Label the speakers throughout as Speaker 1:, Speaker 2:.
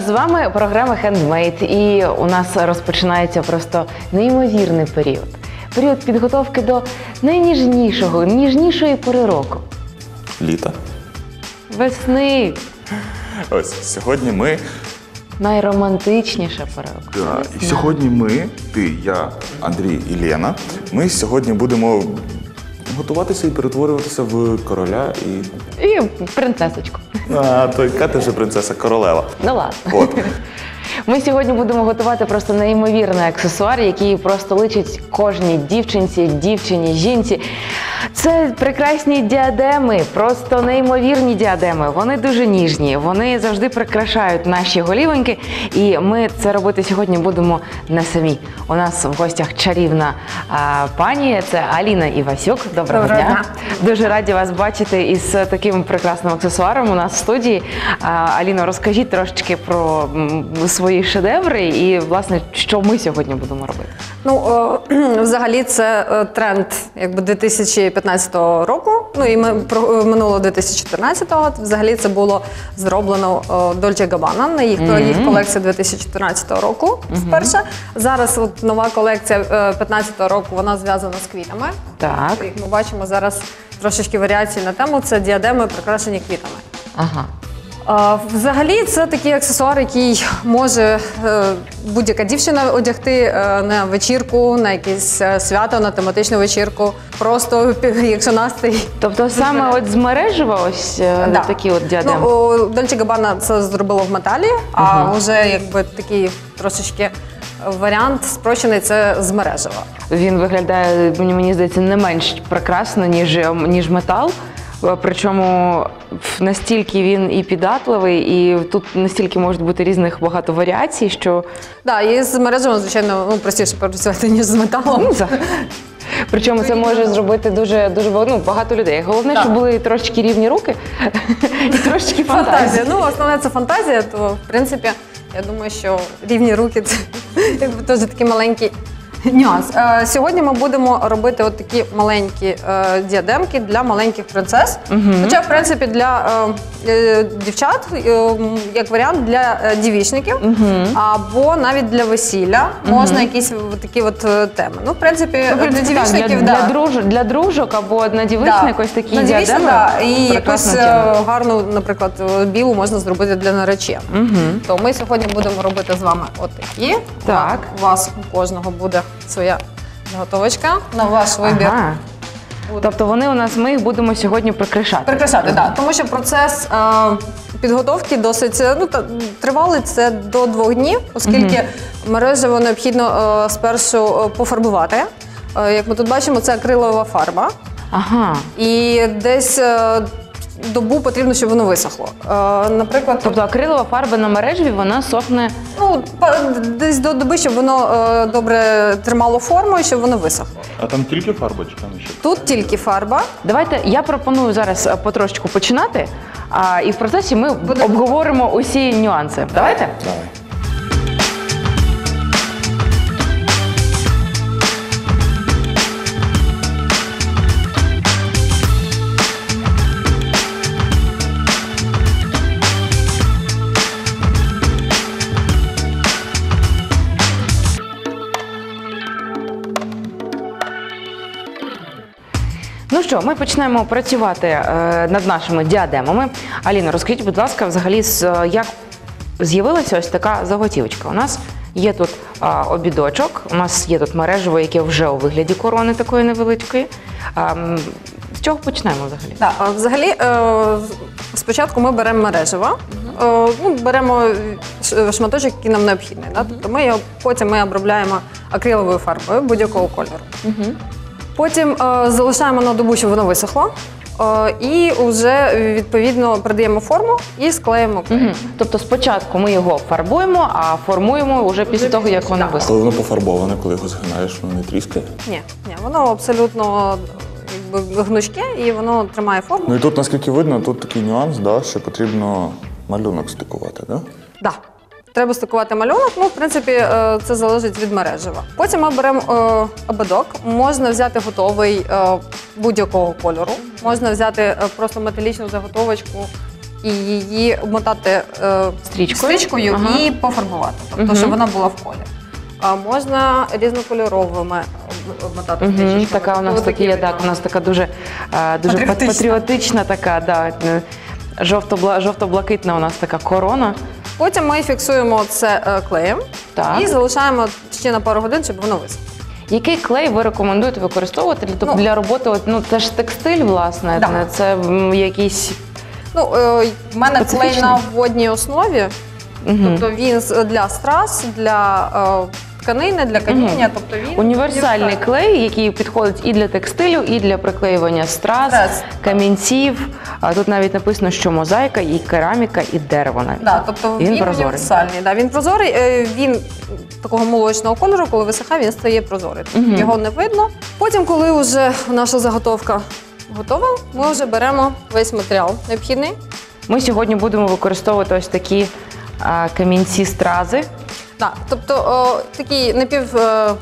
Speaker 1: З вами програма Handmade. І у нас розпочинається просто неймовірний період. Період підготовки до найніжнішого, ніжнішої пори року.
Speaker 2: Літа.
Speaker 1: Весни.
Speaker 2: Ось сьогодні ми.
Speaker 1: Найромантичніша пора року.
Speaker 2: Да, і сьогодні ми, ти, я, Андрій і Лена. Ми сьогодні будемо готуватися і перетворюватися в короля і.
Speaker 1: І принцесочку.
Speaker 2: А, то яка ти вже принцеса королева.
Speaker 1: Ну ладно.
Speaker 2: От.
Speaker 1: Ми сьогодні будемо готувати просто неймовірний аксесуар, який просто личить кожній дівчинці, дівчині, жінці. Це прекрасні діадеми, просто неймовірні діадеми. Вони дуже ніжні, вони завжди прикрашають наші голівоньки. І ми це робити сьогодні будемо не самі. У нас в гостях чарівна а, пані, це Аліна Івасюк. Доброго,
Speaker 3: Доброго
Speaker 1: дня.
Speaker 3: дня.
Speaker 1: Дуже раді вас бачити із таким прекрасним аксесуаром у нас в студії. А, Аліно, розкажіть трошечки про свої шедеври і, власне, що ми сьогодні будемо робити.
Speaker 3: Ну, о, взагалі, це е, тренд якби 2015 року. Ну і ми е, 2014-го. Взагалі це було зроблено о, Dolce Gabbana на їх, їх колекція 2014 року. Вперше зараз от нова колекція 2015 року вона зв'язана з квітами.
Speaker 1: Так.
Speaker 3: Як ми бачимо зараз трошечки варіації на тему. Це діадеми, прикрашені квітами.
Speaker 1: Ага.
Speaker 3: Взагалі, це такий аксесуар, який може е, будь-яка дівчина одягти е, на вечірку, на якесь е, свято, на тематичну вечірку. Просто якщо настрій.
Speaker 1: Тобто саме от з мережева ось
Speaker 3: Да.
Speaker 1: такі от діадеми.
Speaker 3: Ну, Dolce Gabbana це зробило в металі, а вже якби такий трошечки варіант спрощений це з мережева.
Speaker 1: Він виглядає, мені, мені здається, не менш прекрасно, ніж, ніж метал. Е, Причому настільки він і піддатливий, і тут настільки можуть бути різних багато варіацій, що
Speaker 3: Да, і з мережевим, звичайно, ну, простіше працювати, ніж з металом.
Speaker 1: Ну, Причому це може зробити дуже дуже ну, багато людей. Головне, щоб були трошки рівні руки і трошки
Speaker 3: Фантазія. Ну, основне це фантазія, то в принципі, я думаю, що рівні руки це якби теж такий маленький нюанс. Е, сьогодні ми будемо робити от такі маленькі е, діадемки для маленьких принцес. Хоча, в принципі, для е, е, дівчат, е, м, як варіант, для е, дівічників або навіть для весілля можна якісь от такі от е, теми. Ну, в принципі,
Speaker 1: Ну, в
Speaker 3: для дівічників
Speaker 1: для, друж, для дружок або на дівичник ось такі
Speaker 3: На дівічник,
Speaker 1: діадеми.
Speaker 3: да. І якусь е,
Speaker 1: тема.
Speaker 3: гарну, наприклад, е, білу можна зробити для наречен. То ми сьогодні будемо робити з вами отакі.
Speaker 1: Так.
Speaker 3: У вас у кожного буде своя заготовочка на ваш вибір.
Speaker 1: Ага. Тобто вони у нас, ми їх будемо сьогодні прикрашати.
Speaker 3: Прикрашати, так. Да. Тому що процес е, підготовки досить е, ну, та, тривалий це до двох днів, оскільки мережево необхідно е, спершу е, пофарбувати. Е, як ми тут бачимо, це акрилова фарба.
Speaker 1: Ага.
Speaker 3: І десь е, добу потрібно, щоб воно висохло. Е, наприклад,
Speaker 1: Тобто акрилова фарба на мережі вона сохне.
Speaker 3: ну, па- десь до доби, щоб воно е, добре тримало форму і щоб воно висохло.
Speaker 2: А там тільки фарба чи там ще?
Speaker 3: Тут тільки фарба.
Speaker 1: Давайте я пропоную зараз е, потрошечку починати, а, і в процесі ми обговоримо усі нюанси. Давайте?
Speaker 2: Давай.
Speaker 1: Що, ми почнемо працювати е, над нашими діадемами. Аліна, розкажіть, будь ласка, взагалі, е, як з'явилася ось така заготівочка. У нас є тут обідочок, у нас є тут мережево, яке вже у вигляді корони такої невеличкої. З чого почнемо взагалі?
Speaker 3: Да, а взагалі, е, спочатку ми беремо мережево, ну, беремо шматочок, який нам необхідний. Тобто ми його потім ми обробляємо акриловою фарбою будь-якого кольору. Потім е, залишаємо на добу, щоб воно висохло. е, і вже відповідно придаємо форму і склеїмо клей.
Speaker 1: Мгм. Тобто спочатку ми його фарбуємо, а формуємо вже після того, як воно
Speaker 3: Так.
Speaker 1: висохне.
Speaker 2: Коли воно пофарбоване, коли його згинаєш, воно не тріскає.
Speaker 3: Ні, ні, воно абсолютно якби, гнучке і воно тримає форму.
Speaker 2: Ну і тут, наскільки видно, тут такий нюанс, да, що потрібно малюнок стикувати, да?
Speaker 3: Да. Треба стикувати малюнок. Ну, в принципі, е, це залежить від мережева. Потім ми беремо е, ободок. Можна взяти готовий е, будь-якого кольору. Можна взяти просто металічну заготовочку і її обмотати
Speaker 1: Стрічкою?
Speaker 3: стрічкою
Speaker 1: Ага.
Speaker 3: і пофарбувати, тобто,
Speaker 1: Мгм.
Speaker 3: щоб вона була в колі. А можна різнокольоровими обмотати
Speaker 1: Угу,
Speaker 3: стрічками.
Speaker 1: така у нас
Speaker 3: Тобто
Speaker 1: такі є, так, у нас така дуже, дуже
Speaker 3: Патріотична.
Speaker 1: патріотична така, да, жовто-бла- жовто-блакитна у нас така корона.
Speaker 3: Потім ми фіксуємо це е, клеєм
Speaker 1: Так.
Speaker 3: і залишаємо ще на пару годин, щоб воно висохло.
Speaker 1: Який клей ви рекомендуєте використовувати для,
Speaker 3: Ну,
Speaker 1: для роботи? От, ну, це ж текстиль, власне,
Speaker 3: Да.
Speaker 1: це м, якийсь.
Speaker 3: Ну, е, в мене клей
Speaker 1: Специфічний?
Speaker 3: на водній основі,
Speaker 1: Мгм.
Speaker 3: тобто він з- для страз, для е, тканини, для каміння. Тобто він
Speaker 1: Універсальний клей, який підходить і для текстилю, і для приклеювання страз,
Speaker 3: Страз.
Speaker 1: камінців. А тут навіть написано, що мозаїка, і кераміка, і дерево навіть.
Speaker 3: Да, тобто
Speaker 1: Він
Speaker 3: універсальний. Да, він прозорий, е, він такого молочного кольору, коли висихає, він стає прозорий. Тобто
Speaker 1: Мгм.
Speaker 3: Його не видно. Потім, коли вже наша заготовка готова, ми вже беремо весь матеріал необхідний.
Speaker 1: Ми сьогодні будемо використовувати ось такі а, камінці стрази.
Speaker 3: Да, тобто о, такі напів е,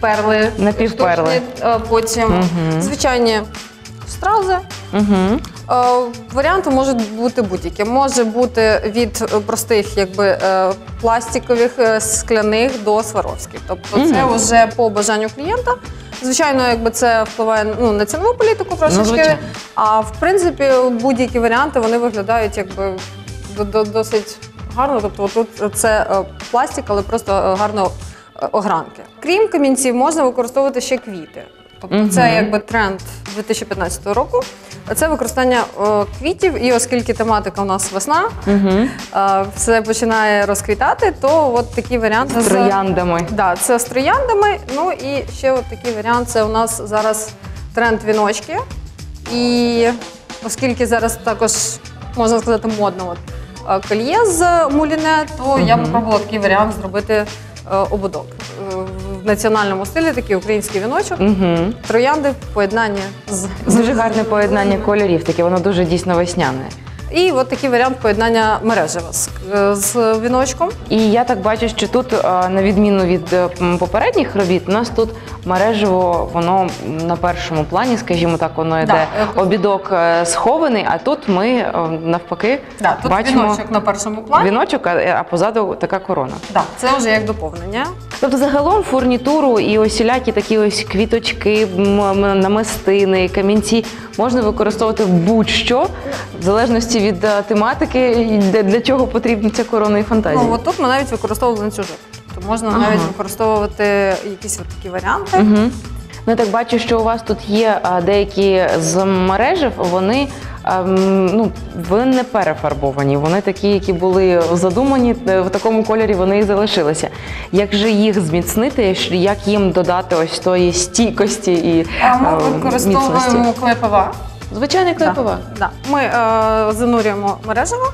Speaker 3: перли,
Speaker 1: Напівперли.
Speaker 3: штучні, е, потім
Speaker 1: Мгм.
Speaker 3: звичайні стрази.
Speaker 1: Угу.
Speaker 3: Е, Варіанти можуть бути будь-які. Може бути від е, простих, якби е, пластикових, е, скляних до сваровських. Тобто, це
Speaker 1: Мгм.
Speaker 3: вже по бажанню клієнта. Звичайно, якби це впливає ну, на цінову політику трошечки.
Speaker 1: звичайно.
Speaker 3: а в принципі, будь-які варіанти вони виглядають якби до- до- досить гарно. Тобто, тут це е, пластик, але просто е, гарно е, огранки. Крім камінців, можна використовувати ще квіти. Тобто, це якби тренд 2015 року. Це використання квітів, і оскільки тематика у нас весна,
Speaker 1: Угу.
Speaker 3: все починає розквітати, то от такі варіанти
Speaker 1: З трояндами.
Speaker 3: Да, це з трояндами. Ну і ще от такий варіант це у нас зараз тренд віночки. І оскільки зараз також можна сказати модно от, кольє з муліне, то я
Speaker 1: Мгм.
Speaker 3: попробувала такий варіант зробити е, ободок. Е, В національному стилі такий український віночок. Троянди в поєднанні з
Speaker 1: Дуже гарне поєднання кольорів, таке воно дуже дійсно весняне.
Speaker 3: І от такий варіант поєднання мережева з, е, з віночком.
Speaker 1: І я так бачу, що тут, е, на відміну від е, попередніх робіт, у нас тут мережево, воно на першому плані, скажімо так, воно йде
Speaker 3: е,
Speaker 1: обідок схований, а тут ми навпаки
Speaker 3: Да, тут
Speaker 1: бачимо
Speaker 3: віночок на першому плані.
Speaker 1: віночок, а, позаду така корона.
Speaker 3: Да, це вже як доповнення.
Speaker 1: Тобто загалом фурнітуру і усілякі такі ось квіточки, намистини, камінці можна використовувати будь-що, в залежності від е, тематики, і для, для чого потрібна ця корона і фантазія.
Speaker 3: Ну, от тут ми навіть використовували ланцюжок. Тобто можна
Speaker 1: Ага.
Speaker 3: навіть використовувати якісь от такі варіанти.
Speaker 1: Угу. Ну, я так бачу, що у вас тут є а, деякі з мережів, вони, ем, ну, вони не перефарбовані, вони такі, які були задумані, е, в такому кольорі вони і залишилися. Як же їх зміцнити, як їм додати ось тої стійкості і
Speaker 3: А ми
Speaker 1: е, міцності?
Speaker 3: використовуємо клей ПВА.
Speaker 1: Звичайний клей ПВА.
Speaker 3: Да. Ми е, занурюємо мережево,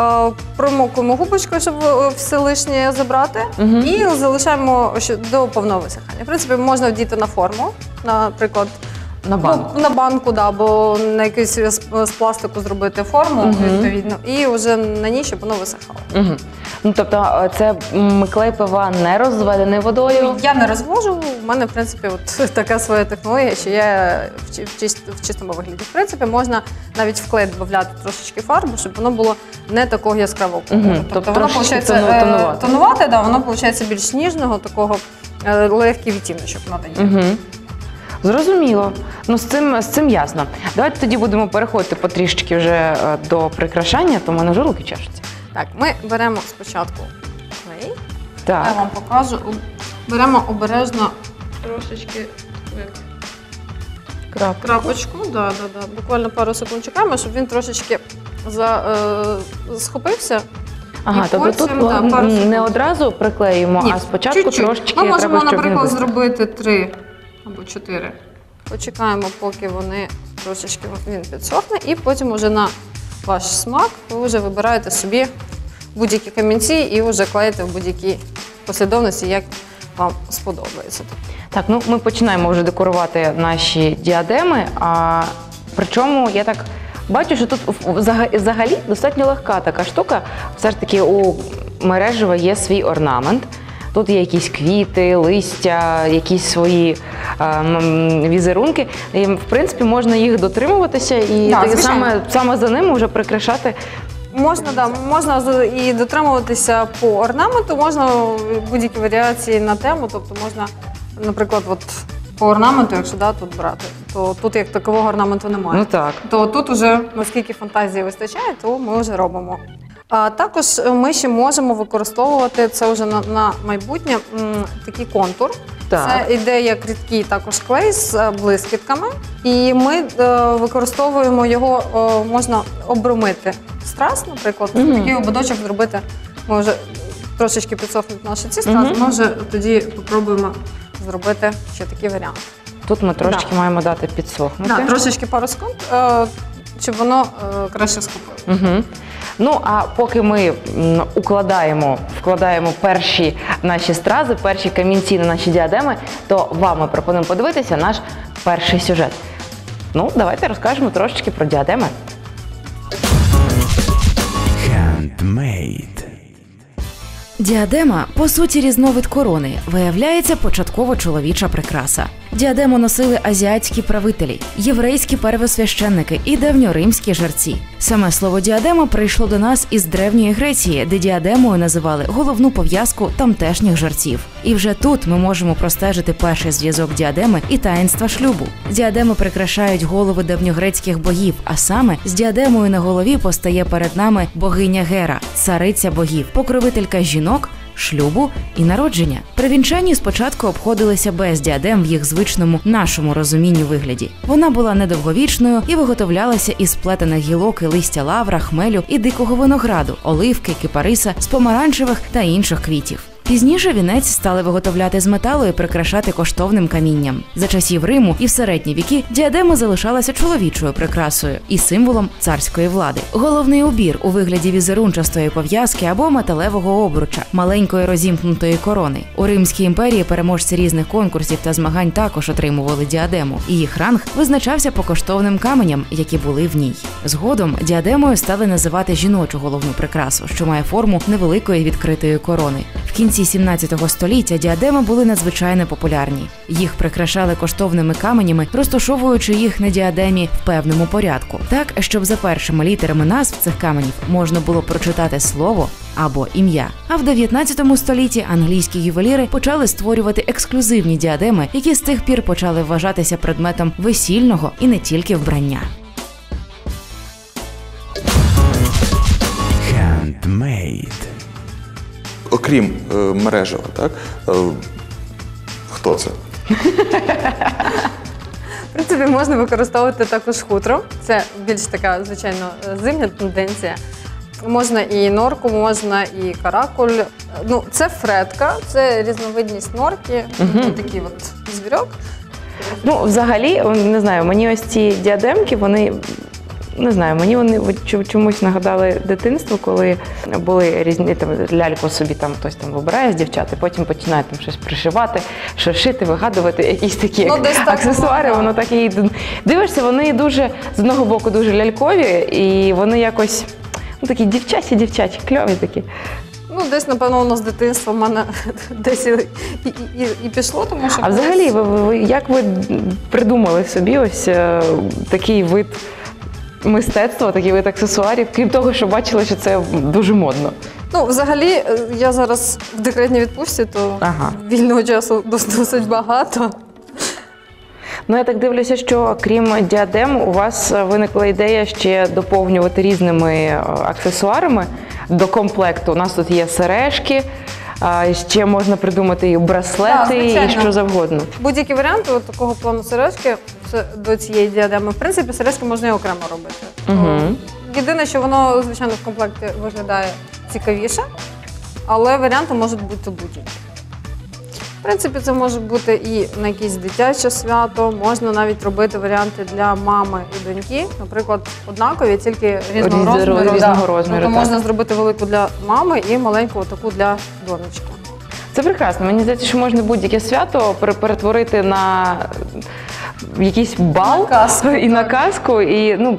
Speaker 3: е, промокуємо губочкою, щоб е, все лишнє забрати,
Speaker 1: Мгм.
Speaker 3: і залишаємо ще до повного висихання. В принципі, можна вдіти на форму, наприклад,
Speaker 1: На банку.
Speaker 3: Ну, на банку, да, або на якийсь з, з пластику зробити форму,
Speaker 1: Мгм.
Speaker 3: відповідно, і вже на ній, щоб воно висихало.
Speaker 1: Угу. Ну, тобто е, це м, клей ПВА не розведений водою.
Speaker 3: Я не розвожу. У мене, в принципі, от така своя технологія, що я в, чи- в, в чистому вигляді. В принципі, можна навіть в клей додати трошечки фарби, щоб воно було не такого яскравого кольору.
Speaker 1: Мгм. Тобто
Speaker 3: воно
Speaker 1: трошечки
Speaker 3: виходить
Speaker 1: тону- тонувати.
Speaker 3: тонувати, да, воно виходить більш ніжного, такого е, легкий відтіночок надає.
Speaker 1: Угу. Зрозуміло. Ну, з цим, з цим ясно. Давайте тоді будемо переходити потрішки вже е, до прикрашання, то в мене вже руки чешуться.
Speaker 3: Так, ми беремо спочатку клей.
Speaker 1: Так.
Speaker 3: Я вам покажу. Беремо обережно трошечки як
Speaker 1: Крап.
Speaker 3: крапочку, да, да, да. буквально пару секунд чекаємо, щоб він трошечки за, е, схопився.
Speaker 1: Ага,
Speaker 3: І
Speaker 1: тобто тут
Speaker 3: потім, да,
Speaker 1: м,
Speaker 3: пару
Speaker 1: не одразу приклеїмо, а спочатку
Speaker 3: чуть-чуть.
Speaker 1: трошечки
Speaker 3: Ми можемо,
Speaker 1: треба, щоб він
Speaker 3: наприклад, зробити три або чотири. Почекаємо, поки вони трошечки він підсохне, і потім уже на ваш смак ви вже вибираєте собі будь-які камінці і вже клеїте в будь-якій послідовності, як вам сподобається.
Speaker 1: Так, ну ми починаємо вже декорувати наші діадеми. А причому я так бачу, що тут взага- взагалі достатньо легка така штука. Все ж таки у мережева є свій орнамент. Тут є якісь квіти, листя, якісь свої е, візерунки. І, в принципі, можна їх дотримуватися і
Speaker 3: Да,
Speaker 1: так
Speaker 3: звичайно.
Speaker 1: саме, саме за ними вже прикрашати.
Speaker 3: Можна, да, можна з- і дотримуватися по орнаменту, можна будь-які варіації на тему, тобто можна, наприклад, от по орнаменту, якщо да, тут брати, то тут як такового орнаменту немає.
Speaker 1: Ну так.
Speaker 3: то тут уже наскільки фантазії вистачає, то ми вже робимо. А також е, ми ще можемо використовувати це вже на, на майбутнє м, такий контур.
Speaker 1: Так.
Speaker 3: Це йде як рідкий також клей з е, блискітками, і ми е, використовуємо його, е, можна обромити страз, наприклад,
Speaker 1: Мгм.
Speaker 3: такий ободочок зробити. Ми вже трошечки підсохнуть наші ці стрази.
Speaker 1: Мгм.
Speaker 3: Ми вже тоді спробуємо зробити ще такий варіант.
Speaker 1: Тут ми трошечки маємо дати підсохнути.
Speaker 3: Да, трошечки пару секунд, е, щоб воно е, краще скупило.
Speaker 1: Угу. Ну а поки ми укладаємо, вкладаємо перші наші стрази, перші камінці на наші діадеми, то вам ми пропонуємо подивитися наш перший сюжет. Ну, давайте розкажемо трошечки про діадеми.
Speaker 4: Handmade.
Speaker 5: Діадема, по суті, різновид корони, виявляється початково чоловіча прикраса. Діадему носили азіатські правителі, єврейські первосвященники і давньоримські жерці. Саме слово діадема прийшло до нас із древньої Греції, де діадемою називали головну пов'язку тамтешніх жерців. І вже тут ми можемо простежити перший зв'язок діадеми і таїнства шлюбу. Діадеми прикрашають голови давньогрецьких богів, а саме з діадемою на голові постає перед нами богиня Гера, цариця богів, покровителька жінок. Шлюбу і народження привінчання спочатку обходилися без діадем в їх звичному нашому розумінню вигляді. Вона була недовговічною і виготовлялася із плетених гілок і листя лавра, хмелю і дикого винограду, оливки, кипариса, з помаранчевих та інших квітів. Пізніше вінець стали виготовляти з металу і прикрашати коштовним камінням. За часів Риму і в середні віки діадема залишалася чоловічою прикрасою і символом царської влади. Головний убір у вигляді візерунчастої пов'язки або металевого обруча, маленької розімкнутої корони. У Римській імперії переможці різних конкурсів та змагань також отримували діадему, і їх ранг визначався по коштовним каменям, які були в ній. Згодом діадемою стали називати жіночу головну прикрасу, що має форму невеликої відкритої корони. В кінці 17 століття діадеми були надзвичайно популярні. Їх прикрашали коштовними каменями, розташовуючи їх на діадемі в певному порядку, так щоб за першими літерами назв цих каменів можна було прочитати слово або ім'я. А в 19 столітті англійські ювеліри почали створювати ексклюзивні діадеми, які з тих пір почали вважатися предметом весільного і не тільки вбрання.
Speaker 4: Handmade.
Speaker 2: Окрім е, мережева, так? Е, хто це?
Speaker 3: В принципі, можна використовувати також хутро. Це більш така, звичайно, зимня тенденція. Можна і норку, можна і каракуль. Ну, це фретка, це різновидність норки,
Speaker 1: Мгм.
Speaker 3: такий от звірок.
Speaker 1: Ну, взагалі, не знаю, мені ось ці діадемки, вони. Не знаю, мені вони чомусь нагадали дитинство, коли були різні там ляльку собі там хтось там вибирає з дівчат, і потім починає там щось пришивати, щось шити, вигадувати, якісь такі
Speaker 3: Ну, десь так
Speaker 1: аксесуари.
Speaker 3: було,
Speaker 1: Воно так і дивишся, вони дуже з одного боку дуже лялькові, і вони якось ну такі дівчачі, дівчачі, кльові такі.
Speaker 3: Ну, десь, напевно, воно з дитинства в мене десь і, і, і, і пішло, тому що
Speaker 1: А взагалі, ви, ви як ви придумали собі ось е, такий вид мистецтва, такий вид аксесуарів, крім того, що бачили, що це дуже модно.
Speaker 3: Ну, взагалі, е, я зараз в декретній відпустці, то
Speaker 1: Ага.
Speaker 3: вільного часу досить багато.
Speaker 1: Ну я так дивлюся, що крім діадем, у вас виникла ідея ще доповнювати різними е, аксесуарами до комплекту. У нас тут є сережки. Ще можна придумати і браслети, і що завгодно.
Speaker 3: Будь-які варіанти такого плану сережки до цієї діадеми. В принципі, сережки можна і окремо робити. О, Єдине, що воно, звичайно, в комплекті виглядає цікавіше, але варіанти можуть бути будь-які. В принципі, це може бути і на якесь дитяче свято, можна навіть робити варіанти для мами і доньки, наприклад, однакові, тільки різного
Speaker 1: Різ-
Speaker 3: розміру.
Speaker 1: різного
Speaker 3: да.
Speaker 1: розміру,
Speaker 3: Тобто
Speaker 1: так.
Speaker 3: можна зробити велику для мами і маленьку таку для донечки.
Speaker 1: Це прекрасно. Мені здається, що можна будь-яке свято пере- перетворити на якийсь бал
Speaker 3: На казку,
Speaker 1: і на казку. І ну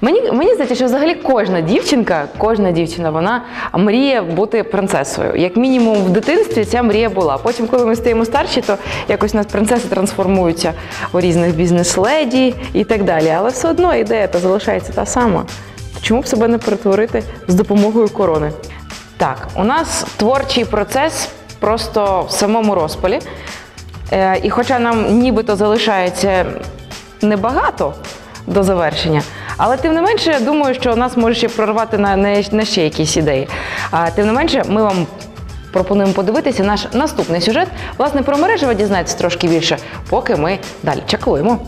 Speaker 1: Мені, мені здається, що взагалі кожна дівчинка, кожна дівчина, вона мріє бути принцесою. Як мінімум в дитинстві ця мрія була. Потім, коли ми стаємо старші, то якось у нас принцеси трансформуються у різних бізнес-леді і так далі. Але все одно ідея та залишається та сама. Чому б себе не перетворити з допомогою корони? Так, у нас творчий процес просто в самому розпалі. Е, і хоча нам нібито залишається небагато до завершення, але тим не менше, я думаю, що нас може ще прорвати на, на, на ще якісь ідеї. А тим не менше, ми вам пропонуємо подивитися наш наступний сюжет. Власне, про мережево дізнатися трошки більше, поки ми далі чекуємо.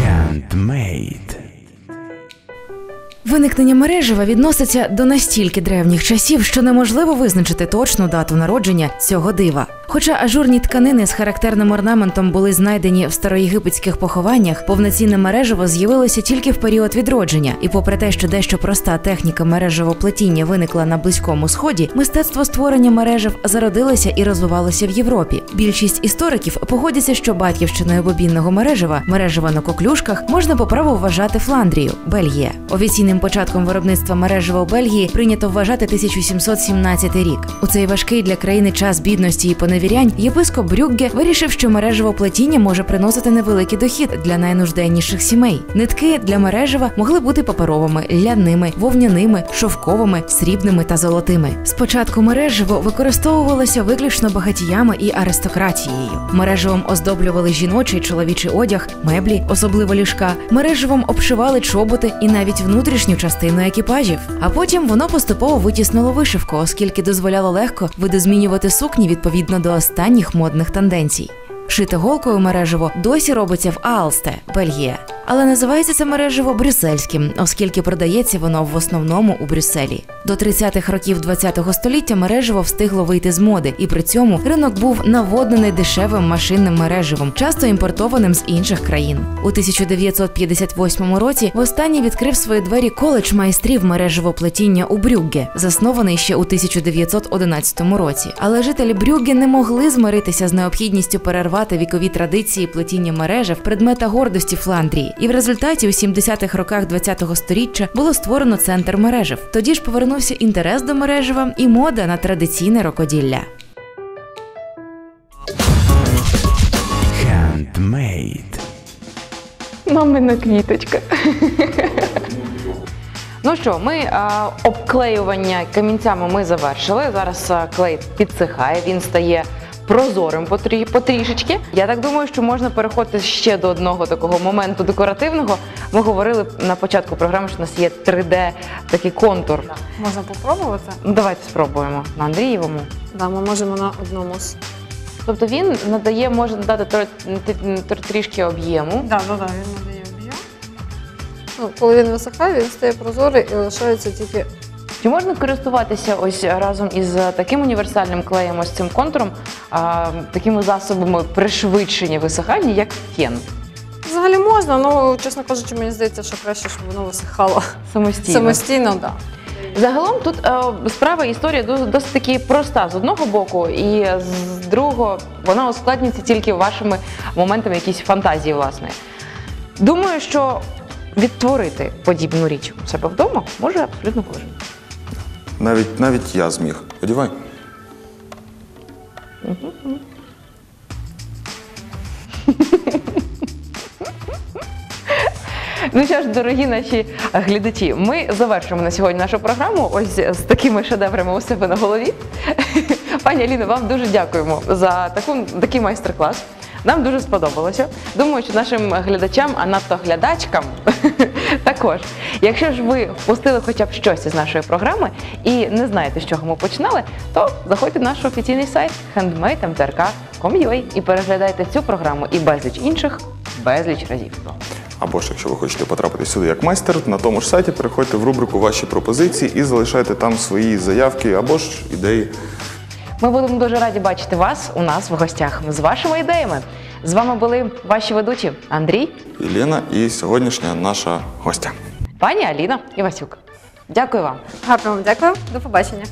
Speaker 4: Handmade.
Speaker 5: Виникнення мережева відноситься до настільки древніх часів, що неможливо визначити точну дату народження цього дива. Хоча ажурні тканини з характерним орнаментом були знайдені в староєгипетських похованнях, повноцінне мережево з'явилося тільки в період відродження. І попри те, що дещо проста техніка мережевоплетіння виникла на близькому сході, мистецтво створення мережев зародилося і розвивалося в Європі. Більшість істориків погодяться, що батьківщиною бобінного мережева, мережева на коклюшках, можна по праву вважати Фландрію, Бельгія. Офіційним початком виробництва мережева у Бельгії прийнято вважати 1717 рік. У цей важкий для країни час бідності і поневірянь єпископ Брюгге вирішив, що мережево плетіння може приносити невеликий дохід для найнужденніших сімей. Нитки для мережева могли бути паперовими, ляними, вовняними, шовковими, срібними та золотими. Спочатку мережево використовувалося виключно багатіями і аристократією. Мережевом оздоблювали жіночий чоловічий одяг, меблі, особливо ліжка. Мережевом обшивали чоботи і навіть внутрішню частину екіпажів. А потім воно поступово витіснило вишивку, оскільки дозволяло легко видозмінювати сукні відповідно до останніх модних тенденцій. Шите голкою мережево досі робиться в Аалсте, Бельгія. Але називається це мережево брюссельським, оскільки продається воно в основному у Брюсселі. До 30-х років ХХ століття мережево встигло вийти з моди, і при цьому ринок був наводнений дешевим машинним мереживом, часто імпортованим з інших країн. У 1958 році востаннє відкрив свої двері коледж майстрів мережевоплетіння у Брюгге, заснований ще у 1911 році. Але жителі Брюгге не могли змиритися з необхідністю перервати вікові традиції плетіння мережев, предмета гордості Фландрії. І в результаті у 70-х роках ХХ століття було створено центр мережев. Тоді ж повернувся інтерес до мережева і мода на традиційне рукоділля.
Speaker 4: Handmade.
Speaker 1: Мамина квіточка. Ну що, ми а, обклеювання камінцями ми завершили. Зараз а, клей підсихає, він стає прозорим потрі, потрішечки. Я так думаю, що можна переходити ще до одного такого моменту декоративного. Ми говорили на початку програми, що у нас є 3D такий контур.
Speaker 3: Можна попробувати?
Speaker 1: Ну, давайте спробуємо на Андрієвому.
Speaker 3: Да, ми можемо на одному з.
Speaker 1: Тобто він надає, може надати тр- тр- тр- трішки об'єму.
Speaker 3: Да, да, да, він надає об'єм. Ну, коли він висихає, він стає прозорий і лишається тільки.
Speaker 1: Чи можна користуватися ось разом із таким універсальним клеєм, ось цим контуром, а, такими засобами пришвидшення висихання, як фен
Speaker 3: Взагалі можна, ну чесно кажучи, мені здається, що краще, щоб воно висихало
Speaker 1: самостійно?
Speaker 3: самостійно, так. Да.
Speaker 1: Загалом тут е, справа історія досить таки проста з одного боку, і з другого вона ускладнюється тільки вашими моментами якісь фантазії, власне. Думаю, що відтворити подібну річ у себе вдома може абсолютно кожен.
Speaker 2: Навіть навіть я зміг. Одівай.
Speaker 1: Ну що ж, дорогі наші глядачі, ми завершуємо на сьогодні нашу програму ось з такими шедеврами у себе на голові. Пані Аліно, вам дуже дякуємо за таку, такий майстер-клас. Нам дуже сподобалося. Думаю, що нашим глядачам, а надто глядачкам також. Якщо ж ви впустили хоча б щось із нашої програми і не знаєте, з чого ми починали, то заходьте на наш офіційний сайт handmade.mtrk.com.ua і переглядайте цю програму і безліч інших безліч разів.
Speaker 2: Або ж, якщо ви хочете потрапити сюди як майстер, на тому ж сайті переходьте в рубрику Ваші пропозиції і залишайте там свої заявки або ж ідеї.
Speaker 1: Ми будемо дуже раді бачити вас у нас в гостях з вашими ідеями. З вами були ваші ведучі Андрій,
Speaker 2: Єлена і сьогоднішня наша гостя.
Speaker 1: пані Аліна Івасюк. Дякую вам.
Speaker 3: Гарно вам дякую, до побачення.